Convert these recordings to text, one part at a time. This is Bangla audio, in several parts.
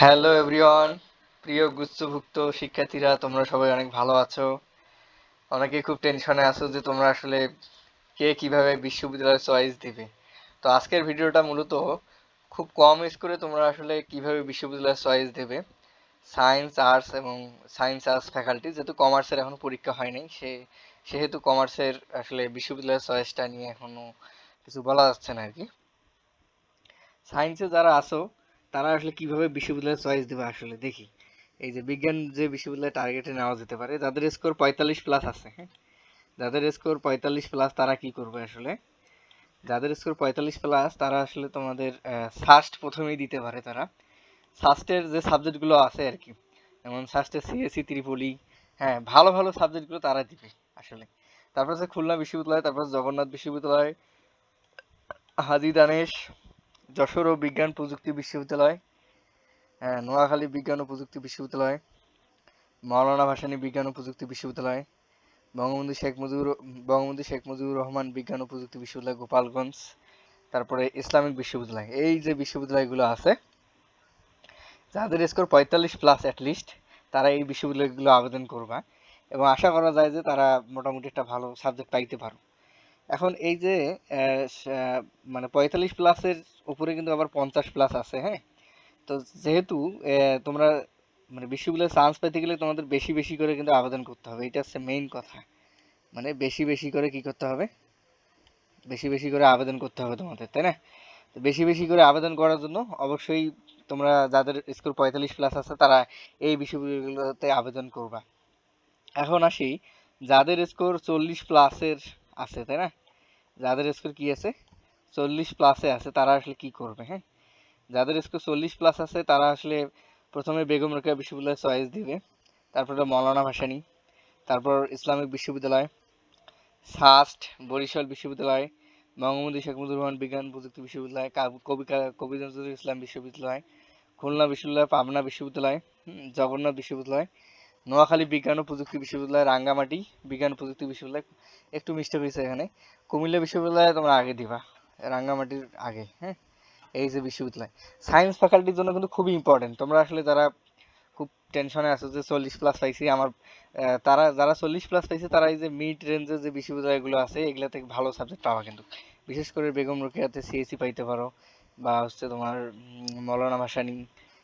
হ্যালো এভরিওয়ান প্রিয় গুচ্ছভুক্ত শিক্ষার্থীরা, তোমরা সবাই অনেক ভালো আছো। অনেকে খুব টেনশনে আছো যে তোমরা আসলে কে কীভাবে বিশ্ববিদ্যালয়ের চয়েস দিবে। তো আজকের ভিডিওটা মূলত খুব কম স্কোরে তোমরা আসলে কীভাবে বিশ্ববিদ্যালয়ের চয়েস দেবে। সায়েন্স আর্টস এবং সায়েন্স আর্টস ফ্যাকাল্টি যেহেতু কমার্সের এখনও পরীক্ষা হয়নি, সে, সেহেতু কমার্সের আসলে বিশ্ববিদ্যালয়ের চয়েসটা নিয়ে এখনও কিছু বলা যাচ্ছে না আর কি। সায়েন্সে যারা আছো তারা আসলে কীভাবে বিশ্ববিদ্যালয়ের চয়েস দেবে আসলে? দেখি। এই যে বিজ্ঞান যে বিশ্ববিদ্যালয়ে টার্গেটে নেওয়া যেতে পারে যাদের স্কোর পঁয়তাল্লিশ প্লাস আছে হ্যাঁ? যাদের স্কোর পঁয়তাল্লিশ প্লাস তারা কি করবে আসলে? যাদের স্কোর পঁয়তাল্লিশ প্লাস তারা আসলে তোমাদের ফার্স্ট প্রথমেই দিতে পারে তারা। ফার্স্টের যে সাবজেক্টগুলো আছে আর কি, যেমন ফার্স্টে সিএসসি ত্রিপলি হ্যাঁ ভালো ভালো সাবজেক্টগুলো তারা দিবে আসলে। তারপর আছে খুলনা বিশ্ববিদ্যালয়, তারপর জগন্নাথ বিশ্ববিদ্যালয়, হাজি দানেশ যশোর ও বিজ্ঞান প্রযুক্তি বিশ্ববিদ্যালয় হ্যাঁ নোয়াখালী বিজ্ঞান ও প্রযুক্তি বিশ্ববিদ্যালয়, মাওলানা ভাসানী বিজ্ঞান ও প্রযুক্তি বিশ্ববিদ্যালয়, বঙ্গবন্ধু শেখ মুজিবুর বঙ্গবন্ধু শেখ মুজিবুর রহমান বিজ্ঞান ও প্রযুক্তি বিশ্ববিদ্যালয়, গোপালগঞ্জ, তারপরে ইসলামিক বিশ্ববিদ্যালয়, এই যে বিশ্ববিদ্যালয়গুলো আছে, যাদের স্কোর পঁয়তাল্লিশ প্লাস অ্যাটলিস্ট তারা এই বিশ্ববিদ্যালয়গুলো আবেদন করবা এবং আশা করা যায় যে তারা মোটামুটি একটা ভালো সাবজেক্ট পাইতে পারো এখন এই যে মানে পঁয়তাল্লিশ প্লাসের উপরে কিন্তু আবার পঞ্চাশ প্লাস আছে হ্যাঁ? তো যেহেতু তোমরা মানে বিশ্ববিদ্যালয়ে চান্স পেতে গেলে তোমাদের বেশি বেশি করে কিন্তু আবেদন করতে হবে। এটা হচ্ছে মেইন কথা। মানে বেশি বেশি করে কি করতে হবে? বেশি বেশি করে আবেদন করতে হবে তোমাদের, তাই না? তো বেশি বেশি করে আবেদন করার জন্য অবশ্যই তোমরা যাদের স্কোর পঁয়তাল্লিশ প্লাস আছে তারা এই বিশ্ববিদ্যালয়গুলোতে আবেদন করবা। এখন আসি, যাদের স্কোর চল্লিশ প্লাসের আছে, তাই না? যাদের স্কোর কি আছে? চল্লিশ প্লাসে আছে, তারা আসলে কি করবে হ্যাঁ? যাদের স্কোর চল্লিশ প্লাস আছে, তারা আসলে প্রথমে বেগম রোকেয়া বিশ্ববিদ্যালয় চয়েস দিবে। তারপরে মৌলানা ভাসানী, তারপর ইসলামিক বিশ্ববিদ্যালয়, সাস্ট বরিশাল বিশ্ববিদ্যালয় বঙ্গবন্ধু শেখ মুজিবুর রহমান বিজ্ঞান প্রযুক্তি বিশ্ববিদ্যালয় কবি কবি নজরুল ইসলাম বিশ্ববিদ্যালয়, খুলনা বিশ্ববিদ্যালয়, পাবনা বিশ্ববিদ্যালয় জগন্নাথ বিশ্ববিদ্যালয় নোয়াখালী বিজ্ঞান ও প্রযুক্তি বিশ্ববিদ্যালয়, রাঙ্গামাটি বিজ্ঞান প্রযুক্তি বিশ্ববিদ্যালয় একটু মিস্টেক হয়েছে এখানে। কুমিল্লা বিশ্ববিদ্যালয়ে তোমরা আগে দিবা, রাঙ্গামাটির আগে হ্যাঁ? এই যে বিশ্ববিদ্যালয়। সায়েন্স ফ্যাকাল্টির জন্য কিন্তু খুবই ইম্পর্টেন্ট তোমরা আসলে যারা খুব টেনশনে আছো যে চল্লিশ প্লাস পাইছি, আমার তারা, যারা চল্লিশ প্লাস পাইছে, তারা এই যে মিড রেঞ্জের যে বিশ্ববিদ্যালয়গুলো আছে এগুলা থেকে ভালো সাবজেক্ট পাওয়া কিন্তু। বিশেষ করে বেগম রোকেয়াতে সিএসসি পাইতে পারো, বা হচ্ছে তোমার মৌলানা ভাসানী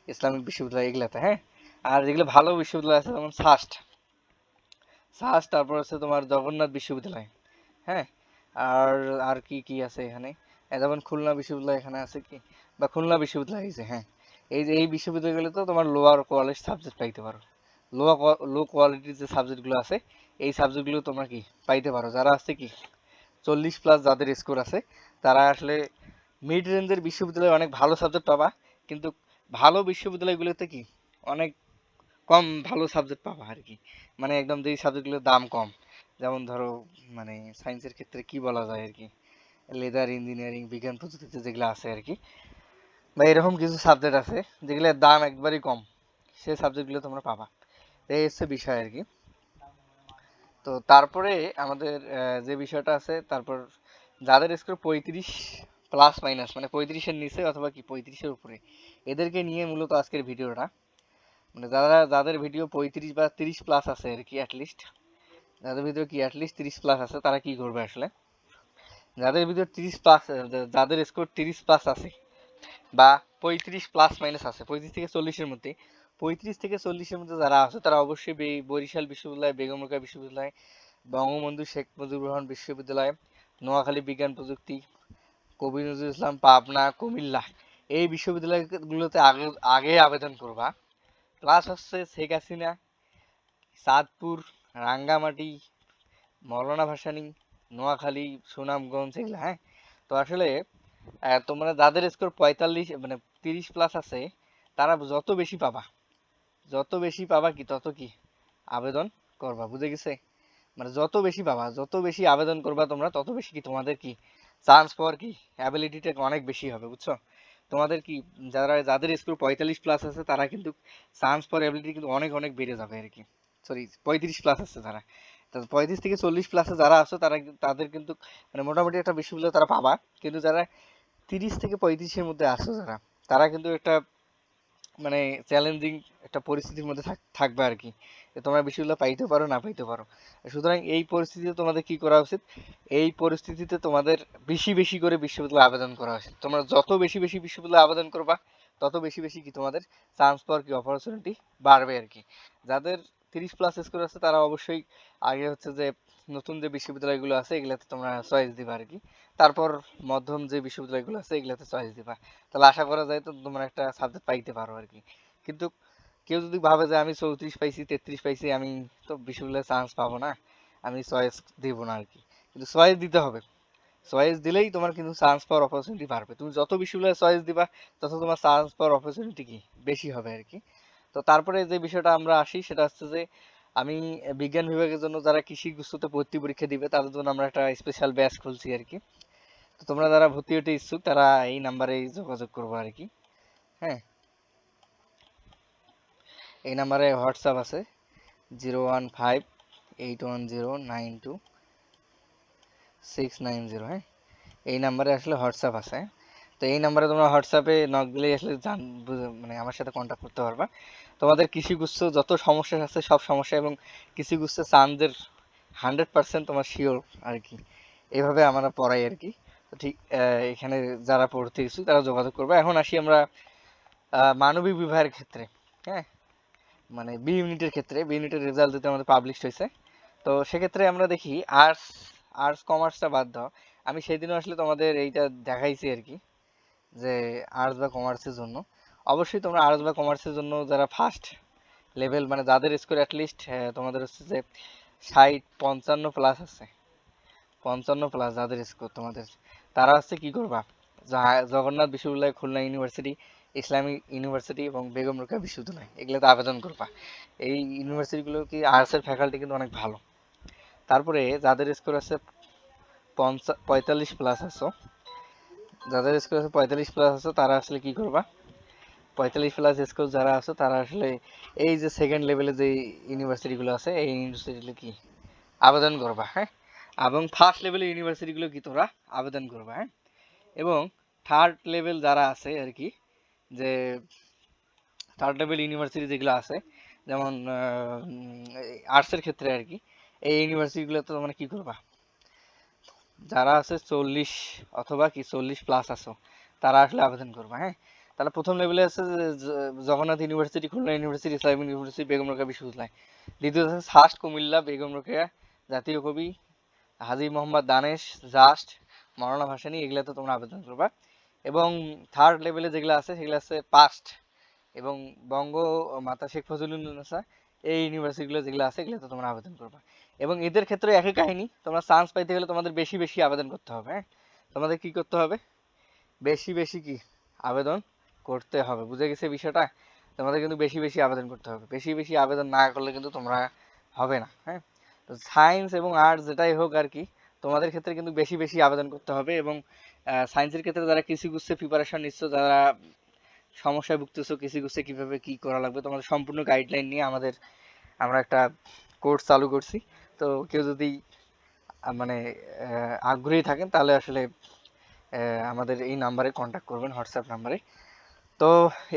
ইসলামিক বিশ্ববিদ্যালয় এগুলাতে হ্যাঁ? আর যেগুলো ভালো বিশ্ববিদ্যালয় আছে, যেমন সাস্ট সাস্ট তারপর আছে তোমার জগন্নাথ বিশ্ববিদ্যালয়। হ্যাঁ? আর আর কি কি আছে এখানে? যেমন খুলনা বিশ্ববিদ্যালয় এখানে আছে কি? বা খুলনা বিশ্ববিদ্যালয় আছে হ্যাঁ। এই যে, এই বিশ্ববিদ্যালয়গুলোতে তোমার লোয়ার কোয়ালিটি সাবজেক্ট পাইতে পারো। লো লো কোয়ালিটির যে সাবজেক্টগুলো আছে, এই সাবজেক্টগুলো তোমরা কি পাইতে পারো? যারা আছে কি? চল্লিশ প্লাস যাদের স্কোর আছে, তারা আসলে মিড রেঞ্জের বিশ্ববিদ্যালয়ে অনেক ভালো সাবজেক্ট পাবা। কিন্তু ভালো বিশ্ববিদ্যালয়গুলোতে কি? অনেক কম ভালো সাবজেক্ট পাবা আর কি মানে একদম যেই সাবজেক্টগুলোর দাম কম। যেমন ধরো মানে সায়েন্সের ক্ষেত্রে কি বলা যায় আর কি লেদার ইঞ্জিনিয়ারিং বিজ্ঞান প্রযুক্তিতে যেগুলো আছে আর কি বা এরকম কিছু সাবজেক্ট আছে, যেগুলোর দাম একবারই কম। সেই সাবজেক্টগুলো তোমরা পাবা। এই হচ্ছে বিষয় আর কি তো তারপরে আমাদের যে বিষয়টা আছে, তারপর যাদের স্কোর পঁয়ত্রিশ প্লাস মাইনাস মানে পঁয়ত্রিশের নিচে অথবা কি পঁয়ত্রিশের উপরে, এদেরকে নিয়ে মূলত আজকের ভিডিওটা মানে যারা, যাদের ভিডিও পঁয়ত্রিশ বা তিরিশ প্লাস আছে আর কি অ্যাটলিস্ট যাদের ভিডিও কি অ্যাটলিস্ট তিরিশ প্লাস আছে, তারা কি করবে আসলে? যাদের ভিডিও তিরিশ প্লাস যাদের স্কোর তিরিশ প্লাস আছে, বা পঁয়ত্রিশ প্লাস মাইনাস আছে, পঁয়ত্রিশ থেকে চল্লিশের মধ্যে, পঁয়ত্রিশ থেকে চল্লিশের মধ্যে যারা আছে, তারা অবশ্যই বরিশাল বিশ্ববিদ্যালয় বেগম রোকেয়া বিশ্ববিদ্যালয়, বঙ্গবন্ধু শেখ মুজিবুর রহমান বিশ্ববিদ্যালয়, নোয়াখালী বিজ্ঞান প্রযুক্তি, কবি নজরুল ইসলাম, পাবনা, কুমিল্লা, এই বিশ্ববিদ্যালয়গুলোতে আগে আগে আবেদন করবা। প্লাস হচ্ছে শেখ হাসিনা চাঁদপুর রাঙ্গামাটি, মৌলানা ভাসানী, নোয়াখালী, সুনামগঞ্জ, এগুলো হ্যাঁ? তো আসলে তোমরা যাদের স্কোর পঁয়তাল্লিশ মানে তিরিশ প্লাস আছে, তারা যত বেশি পাবা, যত বেশি পাবা কি, তত কি আবেদন করবা, বুঝে গেছে? মানে যত বেশি পাবা, যত বেশি আবেদন করবা তোমরা, তত বেশি কি তোমাদের কি চান্স পাওয়ার কি অ্যাবিলিটিটা অনেক বেশি হবে, বুঝছ? তোমাদের কি, যারা, যাদের স্কোর পঁয়তাল্লিশ প্লাস আছে, তারা কিন্তু চান্স পাওয়ার অ্যাবিলিটি কিন্তু অনেক অনেক বেড়ে যাবে আর কি। সরি পঁয়ত্রিশ প্লাস আছে তারা পঁয়ত্রিশ থেকে চল্লিশ প্লাসে যারা আছে, তারা তাদের কিন্তু মানে মোটামুটি একটা বিশ্ববিদ্যালয় তারা পাবা। কিন্তু যারা তিরিশ থেকে পঁয়ত্রিশের মধ্যে আসো যারা, তারা কিন্তু একটা মানে চ্যালেঞ্জিং একটা পরিস্থিতির মধ্যে থাকবে আর কি। তোমরা বিষয়গুলো পাইতে পারো, না পাইতে পারো। সুতরাং এই পরিস্থিতিতে তোমাদের কি করা উচিত? এই পরিস্থিতিতে তোমাদের বেশি বেশি করে বিশ্ববিদ্যালয়ে আবেদন করা উচিত। তোমরা যত বেশি বেশি বিশ্ববিদ্যালয়ে আবেদন করবা, তত বেশি বেশি কি তোমাদের চান্স পাওয়ার কি অপরচুনিটি বাড়বে আর কি। যাদের তিরিশ প্লাস স্কোর আছে, তারা অবশ্যই আগে হচ্ছে যে নতুন যে বিশ্ববিদ্যালয়গুলো আছে, এগুলাতে তোমরা চয়েস দিবা আর কি তারপর মধ্যম যে বিশ্ববিদ্যালয়গুলো আছে, এগুলাতে চয়েস দিবা। তাহলে আশা করা যায় তো তোমরা একটা সাবজেক্ট পাইতে পারো আর কি কিন্তু কেউ যদি ভাবে যে আমি চৌত্রিশ পাইছি, তেত্রিশ পাইছি, আমি তো বিশ্ববিদ্যালয়ে চান্স পাবো না, আমি চয়েস দিব না আর কি কিন্তু চয়েস দিতে হবে। চয়েস দিলেই তোমার কিন্তু চান্স পাওয়ার অপরচুনিটি বাড়বে। তুমি যত বিশ্ববিদ্যালয়ে চয়েস দিবা, তত তোমার চান্স পাওয়ার অপরচুনিটি কি? বেশি হবে আর কি তো তারপরে যে বিষয়টা আমরা আসি সেটা হচ্ছে যে, আমি বিজ্ঞান বিভাগের জন্য যারা কৃষি গুচ্ছতে ভর্তি পরীক্ষা দিবে, তাদের জন্য আমরা একটা স্পেশাল ব্যাচ খুলছি আর কি তো তোমরা যারা ভর্তি হতে ইচ্ছুক, তারা এই নাম্বারে যোগাযোগ করব আর কি হ্যাঁ? এই নাম্বারে হোয়াটসঅ্যাপ আছে zero one five eight one zero nine two six nine zero হ্যাঁ? এই নাম্বারে আসলে হোয়াটসঅ্যাপ আছে হ্যাঁ? তো এই নাম্বারে তোমরা হোয়াটসঅ্যাপে নক দিলেই আসলে জান মানে আমার সাথে কন্ট্যাক্ট করতে পারবা। তোমাদের কৃষিগুচ্ছ যত সমস্যা আছে সব সমস্যা এবং কৃষিগুচ্ছ চান্দের হান্ড্রেড পার্সেন্ট তোমার শিওর আর কি এইভাবে আমরা পড়াই আর কি ঠিক এখানে যারা পড়তে ইচ্ছুক তারা যোগাযোগ করবে। এখন আসি আমরা মানবিক বিভাগের ক্ষেত্রে হ্যাঁ? মানে বি ইউনিটের ক্ষেত্রে বি ইউনিটের রেজাল্ট দিতে আমাদের পাবলিশ হয়েছে। তো সেক্ষেত্রে আমরা দেখি আর্টস আর্টস কমার্সটা বাদ দাও। আমি সেদিনও আসলে তোমাদের এইটা দেখাইছি আর কি যে আর্টস বা কমার্সের জন্য। অবশ্যই তোমরা আর্টস বা কমার্সের জন্য যারা ফার্স্ট লেভেল মানে যাদের স্কোর অ্যাটলিস্ট তোমাদের হচ্ছে যে ষাট, পঞ্চান্ন প্লাস আছে। পঞ্চান্ন প্লাস যাদের স্কোর তোমাদের। তারা হচ্ছে কি করবা? জগন্নাথ বিশ্ববিদ্যালয়, খুলনা ইউনিভার্সিটি ইসলামিক ইউনিভার্সিটি এবং বেগম রোকেয়া বিশ্ববিদ্যালয়, এগুলোতে আবেদন করবা। এই ইউনিভার্সিটিগুলো কি আর্টসের ফ্যাকাল্টি কিন্তু অনেক ভালো। তারপরে যাদের স্কোর আছে পঞ্চা, পঁয়তাল্লিশ প্লাস আছো যাদের স্কোর আছে, পঁয়তাল্লিশ প্লাস আছো, তারা আসলে কি করবা? পঁয়তাল্লিশ প্লাস স্কোর যারা আছে, তারা আসলে এই যে সেকেন্ড লেভেলে যে ইউনিভার্সিটিগুলো আছে, এই ইউনিভার্সিটিগুলো কি আবেদন করবা হ্যাঁ? এবং ফার্স্ট লেভেলের ইউনিভার্সিটিগুলো কি তোমরা আবেদন করবা হ্যাঁ? এবং থার্ড লেভেল যারা আছে আর কি, যে থার্ড লেভেল ইউনিভার্সিটি যেগুলো আছে, যেমন আর্টসের ক্ষেত্রে আর কি, এই ইউনিভার্সিটিগুলোতে তোমরা কি করবা? যারা আছে চল্লিশ অথবা কি চল্লিশ প্লাস আছো, তারা আসলে আবেদন করবা হ্যাঁ? তাহলে প্রথম লেভেলে আছে Jagannath university Khulna university Islamic university Begum Rokeya বিশ্ববিদ্যালয়। দ্বিতীয় আছে ফার্স্ট কুমিল্লা, বেগম রোকেয়া, জাতীয় কবি, হাজী মোহাম্মদ দানেশ, জাস্ট মৌলানা ভাসানী এগুলাতে তোমরা আবেদন করবা। এবং থার্ড লেভেলে যেগুলো আছে, সেগুলো আছে পাস্ট এবং বঙ্গ মাতা শেখ ফজলুন্নেসা এই ইউনিভার্সিটিগুলো যেগুলো আছে, এগুলোতে তোমরা আবেদন করবা। এবং এদের ক্ষেত্রে একই কাহিনী, তোমরা চান্স পাইতে গেলে তোমাদের বেশি বেশি আবেদন করতে হবে হ্যাঁ? তোমাদের কি করতে হবে? বেশি বেশি কি? আবেদন করতে হবে। বুঝে গেছে বিষয়টা? তোমাদের কিন্তু বেশি বেশি আবেদন করতে হবে। বেশি বেশি আবেদন না করলে কিন্তু তোমরা হবে না হ্যাঁ? তো সায়েন্স এবং আর্টস যেটাই হোক আর কি, তোমাদের ক্ষেত্রে কিন্তু বেশি বেশি আবেদন করতে হবে এবং সায়েন্সের ক্ষেত্রে যারা কৃষি গুচ্ছে প্রিপারেশন নিচ্ছ, যারা সমস্যায় ভুগতেছো কৃষি গুচ্ছে কীভাবে কি করা লাগবে, তোমাদের সম্পূর্ণ গাইডলাইন নিয়ে আমাদের আমরা একটা কোর্স চালু করছি। তো কেউ যদি মানে আগ্রহী থাকেন তাহলে আসলে আমাদের এই নাম্বারে কন্ট্যাক্ট করবেন হোয়াটসঅ্যাপ নাম্বারে। তো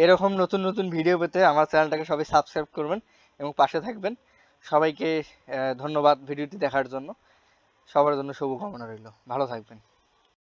এরকম নতুন নতুন ভিডিও পেতে আমার চ্যানেলটাকে সবাই সাবস্ক্রাইব করবেন এবং পাশে থাকবেন। সবাইকে ধন্যবাদ ভিডিওটি দেখার জন্য। সবার জন্য শুভকামনা রইল। ভালো থাকবেন।